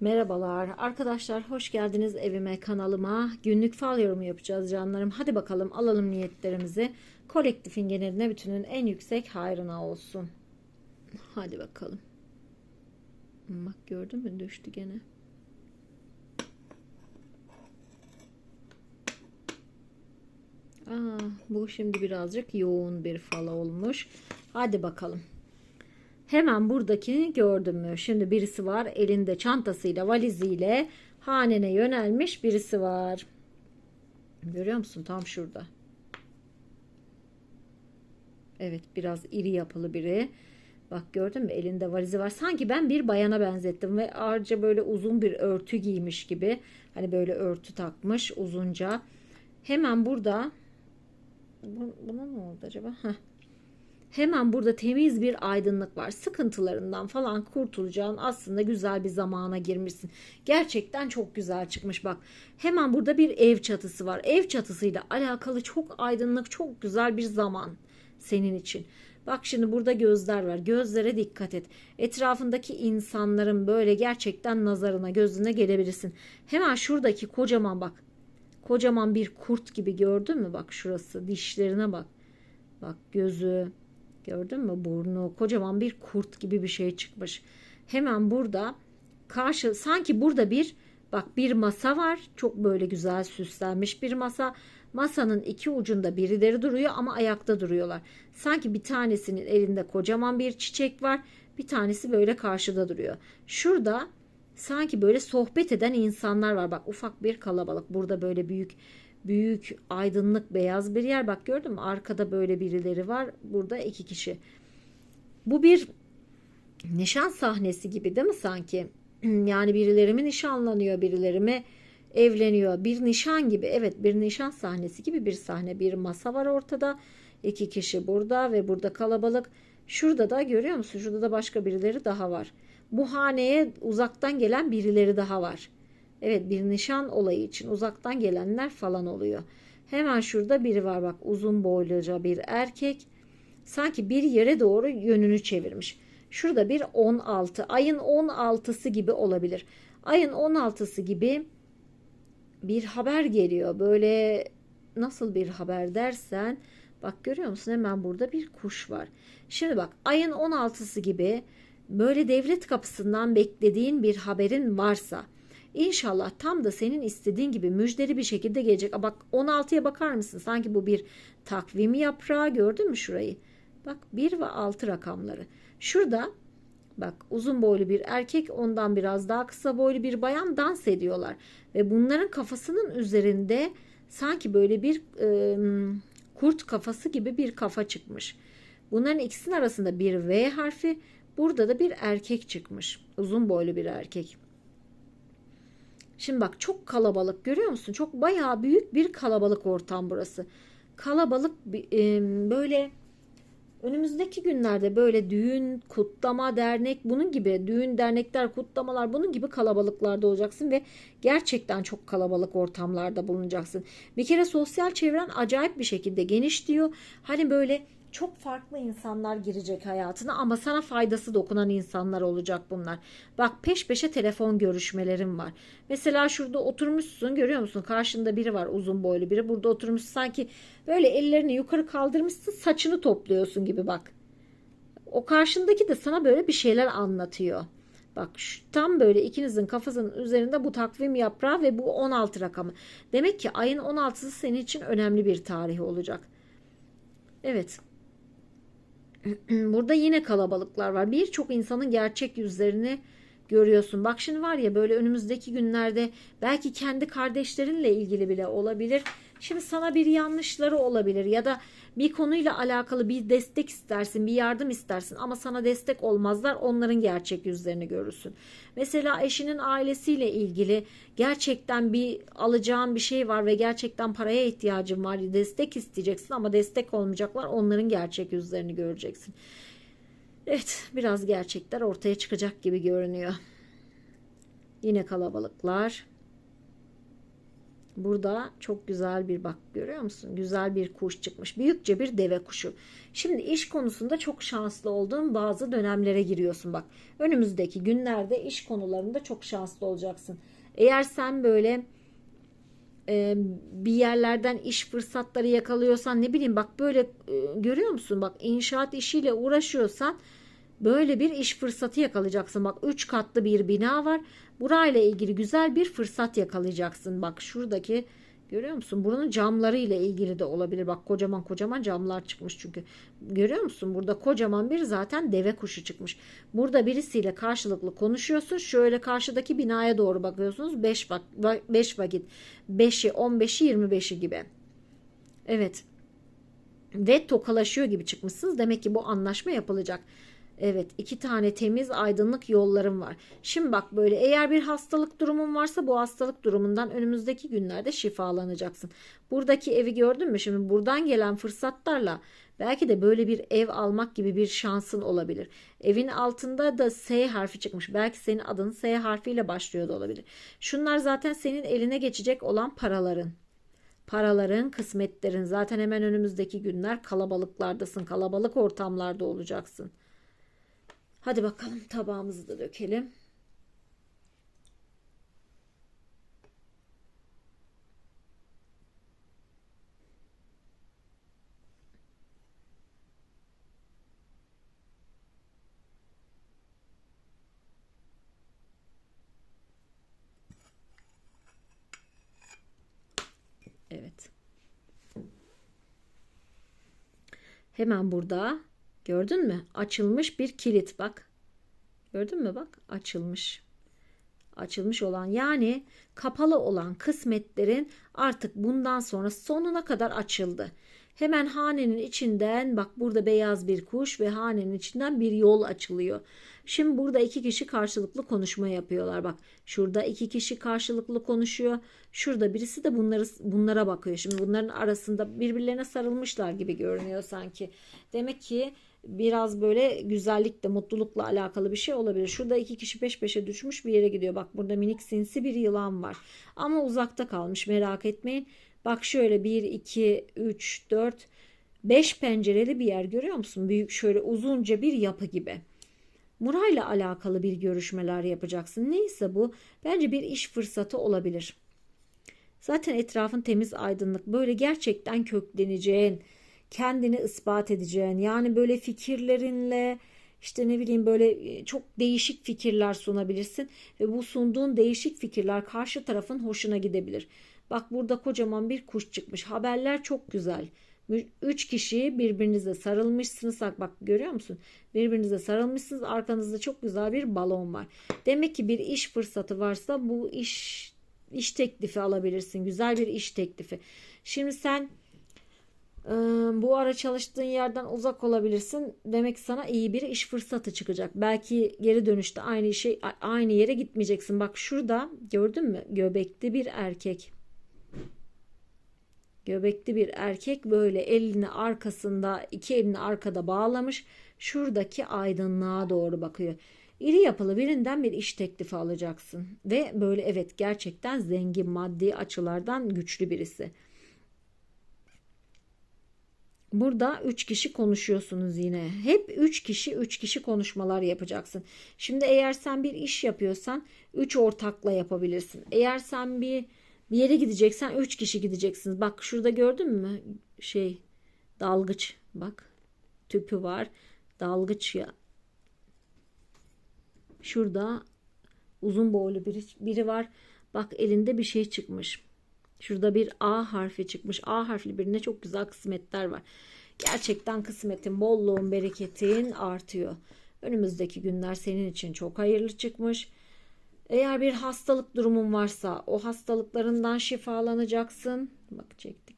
Merhabalar. Arkadaşlar hoş geldiniz evime kanalıma. Günlük fal yorumu yapacağız canlarım. Hadi bakalım alalım niyetlerimizi. Kolektifin geneline bütünün en yüksek hayrına olsun. Hadi bakalım. Bak gördün mü? Düştü gene. Aa, bu şimdi birazcık yoğun bir fal olmuş. Hadi bakalım Hemen buradakini gördüm mü? Şimdi birisi var elinde çantasıyla valiziyle hanene yönelmiş birisi var. Görüyor musun? Tam şurada. Evet biraz iri yapılı biri. Bak gördün mü elinde valizi var. Sanki ben bir bayana benzettim ve ağırca böyle uzun bir örtü giymiş gibi. Hani böyle örtü takmış uzunca. Hemen burada buna ne oldu acaba? Heh. Hemen burada temiz bir aydınlık var. Sıkıntılarından falan kurtulacağın aslında güzel bir zamana girmişsin. Gerçekten çok güzel çıkmış bak. Hemen burada bir ev çatısı var. Ev çatısıyla alakalı çok aydınlık, çok güzel bir zaman senin için. Bak şimdi burada gözler var. Gözlere dikkat et. Etrafındaki insanların böyle gerçekten nazarına, gözüne gelebilirsin. Hemen şuradaki kocaman bak. Kocaman bir kurt gibi gördün mü? Bak şurası dişlerine bak. Bak gözü, Gördün mü burnu kocaman bir kurt gibi bir şey çıkmış. Hemen burada karşı sanki burada bir bak bir masa var. Çok böyle güzel süslenmiş bir masa. Masanın iki ucunda birileri duruyor ama ayakta duruyorlar. Sanki bir tanesinin elinde kocaman bir çiçek var. Bir tanesi böyle karşıda duruyor. Şurada sanki böyle sohbet eden insanlar var. Bak ufak bir kalabalık. Burada böyle büyük büyük aydınlık beyaz bir yer. Bak gördün mü? Arkada böyle birileri var. Burada iki kişi. Bu bir nişan sahnesi gibi değil mi sanki? Yani birileri mi nişanlanıyor, birileri mi evleniyor. Bir nişan gibi. Evet bir nişan sahnesi gibi bir sahne. Bir masa var ortada. İki kişi burada ve burada kalabalık. Şurada da görüyor musun? Şurada da başka birileri daha var. Bu haneye uzaktan gelen birileri daha var. Evet bir nişan olayı için uzaktan gelenler falan oluyor. Hemen şurada biri var bak uzun boyluca bir erkek. Sanki bir yere doğru yönünü çevirmiş. Şurada bir 16 ayın 16'sı gibi olabilir. Ayın 16'sı gibi bir haber geliyor. Böyle nasıl bir haber dersen bak görüyor musun hemen burada bir kuş var. Şimdi bak ayın 16'sı gibi böyle devlet kapısından beklediğin bir haberin varsa İnşallah tam da senin istediğin gibi müjdeli bir şekilde gelecek. bak 16'ya bakar mısın? Sanki bu bir takvim yaprağı gördün mü şurayı? Bak 1 ve 6 rakamları. Şurada bak uzun boylu bir erkek ondan biraz daha kısa boylu bir bayan dans ediyorlar. Ve bunların kafasının üzerinde sanki böyle bir e, kurt kafası gibi bir kafa çıkmış. Bunların ikisinin arasında bir V harfi burada da bir erkek çıkmış. Uzun boylu bir erkek. Şimdi bak çok kalabalık görüyor musun? Çok bayağı büyük bir kalabalık ortam burası. Kalabalık böyle önümüzdeki günlerde böyle düğün, kutlama, dernek bunun gibi düğün, dernekler, kutlamalar bunun gibi kalabalıklarda olacaksın ve gerçekten çok kalabalık ortamlarda bulunacaksın. Bir kere sosyal çevren acayip bir şekilde geniş diyor. Hani böyle çok farklı insanlar girecek hayatına ama sana faydası dokunan insanlar olacak bunlar. Bak peş peşe telefon görüşmelerim var. Mesela şurada oturmuşsun görüyor musun? Karşında biri var uzun boylu biri. Burada oturmuş sanki böyle ellerini yukarı kaldırmışsın saçını topluyorsun gibi bak. O karşındaki de sana böyle bir şeyler anlatıyor. Bak şu, tam böyle ikinizin kafasının üzerinde bu takvim yaprağı ve bu 16 rakamı. Demek ki ayın 16'sı senin için önemli bir tarih olacak. Evet Burada yine kalabalıklar var. Birçok insanın gerçek yüzlerini görüyorsun. Bak şimdi var ya böyle önümüzdeki günlerde belki kendi kardeşlerinle ilgili bile olabilir. Şimdi sana bir yanlışları olabilir ya da bir konuyla alakalı bir destek istersin, bir yardım istersin ama sana destek olmazlar. Onların gerçek yüzlerini görürsün. Mesela eşinin ailesiyle ilgili gerçekten bir alacağın bir şey var ve gerçekten paraya ihtiyacın var. Destek isteyeceksin ama destek olmayacaklar. Onların gerçek yüzlerini göreceksin. Evet, biraz gerçekler ortaya çıkacak gibi görünüyor. Yine kalabalıklar. Burada çok güzel bir bak görüyor musun? Güzel bir kuş çıkmış. Büyükçe bir deve kuşu. Şimdi iş konusunda çok şanslı olduğun bazı dönemlere giriyorsun bak. Önümüzdeki günlerde iş konularında çok şanslı olacaksın. Eğer sen böyle e, bir yerlerden iş fırsatları yakalıyorsan ne bileyim bak böyle e, görüyor musun? Bak inşaat işiyle uğraşıyorsan böyle bir iş fırsatı yakalayacaksın. Bak 3 katlı bir bina var. Burayla ilgili güzel bir fırsat yakalayacaksın. Bak şuradaki görüyor musun? Buranın camları ile ilgili de olabilir. Bak kocaman kocaman camlar çıkmış çünkü. Görüyor musun? Burada kocaman bir zaten deve kuşu çıkmış. Burada birisiyle karşılıklı konuşuyorsun. Şöyle karşıdaki binaya doğru bakıyorsunuz. 5 bak 5 vakit. 5'i, 15'i, 25'i gibi. Evet. Ve tokalaşıyor gibi çıkmışsınız. Demek ki bu anlaşma yapılacak. Evet iki tane temiz aydınlık yollarım var. Şimdi bak böyle eğer bir hastalık durumun varsa bu hastalık durumundan önümüzdeki günlerde şifalanacaksın. Buradaki evi gördün mü? Şimdi buradan gelen fırsatlarla belki de böyle bir ev almak gibi bir şansın olabilir. Evin altında da S harfi çıkmış. Belki senin adın S harfiyle başlıyor da olabilir. Şunlar zaten senin eline geçecek olan paraların paraların, kısmetlerin zaten hemen önümüzdeki günler kalabalıklardasın. Kalabalık ortamlarda olacaksın. Hadi bakalım tabağımızı da dökelim. Evet. Hemen burada gördün mü? Açılmış bir kilit bak. Gördün mü bak? Açılmış. Açılmış olan yani kapalı olan kısmetlerin artık bundan sonra sonuna kadar açıldı. Hemen hanenin içinden bak burada beyaz bir kuş ve hanenin içinden bir yol açılıyor. Şimdi burada iki kişi karşılıklı konuşma yapıyorlar. Bak şurada iki kişi karşılıklı konuşuyor. Şurada birisi de bunları bunlara bakıyor. Şimdi bunların arasında birbirlerine sarılmışlar gibi görünüyor sanki. Demek ki biraz böyle güzellikle, mutlulukla alakalı bir şey olabilir. Şurada iki kişi peş peşe düşmüş bir yere gidiyor. Bak burada minik sinsi bir yılan var. Ama uzakta kalmış merak etmeyin. Bak şöyle 1, 2, 3, 4, 5 pencereli bir yer görüyor musun? Büyük şöyle uzunca bir yapı gibi. Burayla alakalı bir görüşmeler yapacaksın. Neyse bu bence bir iş fırsatı olabilir. Zaten etrafın temiz aydınlık. Böyle gerçekten kökleneceğin, kendini ispat edeceğin yani böyle fikirlerinle işte ne bileyim böyle e, çok değişik fikirler sunabilirsin ve bu sunduğun değişik fikirler karşı tarafın hoşuna gidebilir. Bak burada kocaman bir kuş çıkmış. Haberler çok güzel. Üç kişi birbirinize sarılmışsınız. Bak, bak görüyor musun? Birbirinize sarılmışsınız. Arkanızda çok güzel bir balon var. Demek ki bir iş fırsatı varsa bu iş iş teklifi alabilirsin. Güzel bir iş teklifi. Şimdi sen bu ara çalıştığın yerden uzak olabilirsin. Demek sana iyi bir iş fırsatı çıkacak. Belki geri dönüşte aynı işe aynı yere gitmeyeceksin. Bak şurada gördün mü? Göbekli bir erkek. Göbekli bir erkek böyle elini arkasında, iki elini arkada bağlamış. Şuradaki aydınlığa doğru bakıyor. İri yapılı birinden bir iş teklifi alacaksın ve böyle evet gerçekten zengin maddi açılardan güçlü birisi. Burada 3 kişi konuşuyorsunuz yine. Hep 3 kişi 3 kişi konuşmalar yapacaksın. Şimdi eğer sen bir iş yapıyorsan 3 ortakla yapabilirsin. Eğer sen bir bir yere gideceksen 3 kişi gideceksiniz. Bak şurada gördün mü? Şey dalgıç bak. Tüpü var. Dalgıç ya. Şurada uzun boylu biri, biri var. Bak elinde bir şey çıkmış. Şurada bir A harfi çıkmış. A harfli birine çok güzel kısmetler var. Gerçekten kısmetin, bolluğun, bereketin artıyor. Önümüzdeki günler senin için çok hayırlı çıkmış. Eğer bir hastalık durumun varsa o hastalıklarından şifalanacaksın. Bak çektik.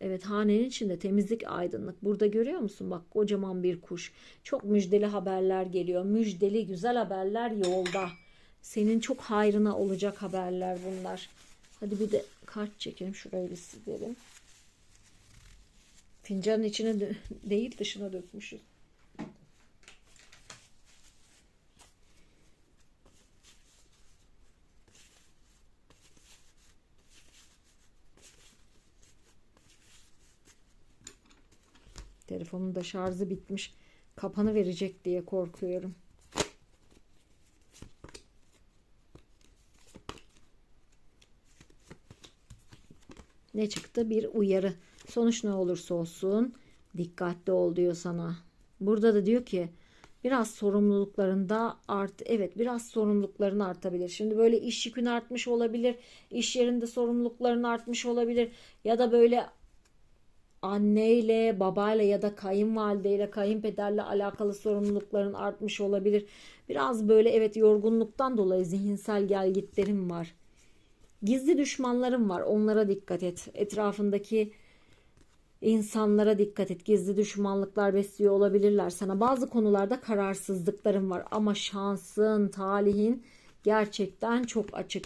Evet hanenin içinde temizlik aydınlık. Burada görüyor musun? Bak kocaman bir kuş. Çok müjdeli haberler geliyor. Müjdeli güzel haberler yolda. Senin çok hayrına olacak haberler bunlar. Hadi bir de kart çekelim. Şurayı bir silelim. Fincanın içine de, değil dışına dökmüşüz. Telefonun da şarjı bitmiş. Kapanı verecek diye korkuyorum. Ne çıktı? Bir uyarı. Sonuç ne olursa olsun dikkatli ol diyor sana. Burada da diyor ki biraz sorumluluklarında art evet biraz sorumlulukların artabilir. Şimdi böyle iş yükün artmış olabilir. iş yerinde sorumlulukların artmış olabilir ya da böyle anneyle, babayla ya da kayınvalideyle, kayınpederle alakalı sorumlulukların artmış olabilir. Biraz böyle evet yorgunluktan dolayı zihinsel gelgitlerim var. Gizli düşmanlarım var. Onlara dikkat et. Etrafındaki insanlara dikkat et. Gizli düşmanlıklar besliyor olabilirler sana. Bazı konularda kararsızlıklarım var ama şansın, talihin gerçekten çok açık.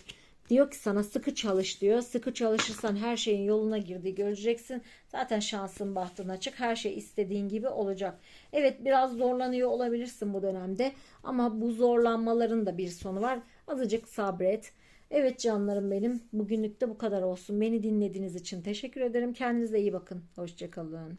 Diyor ki sana sıkı çalış diyor. Sıkı çalışırsan her şeyin yoluna girdiği göreceksin. Zaten şansın bahtın açık. Her şey istediğin gibi olacak. Evet biraz zorlanıyor olabilirsin bu dönemde. Ama bu zorlanmaların da bir sonu var. Azıcık sabret. Evet canlarım benim. Bugünlük de bu kadar olsun. Beni dinlediğiniz için teşekkür ederim. Kendinize iyi bakın. Hoşçakalın.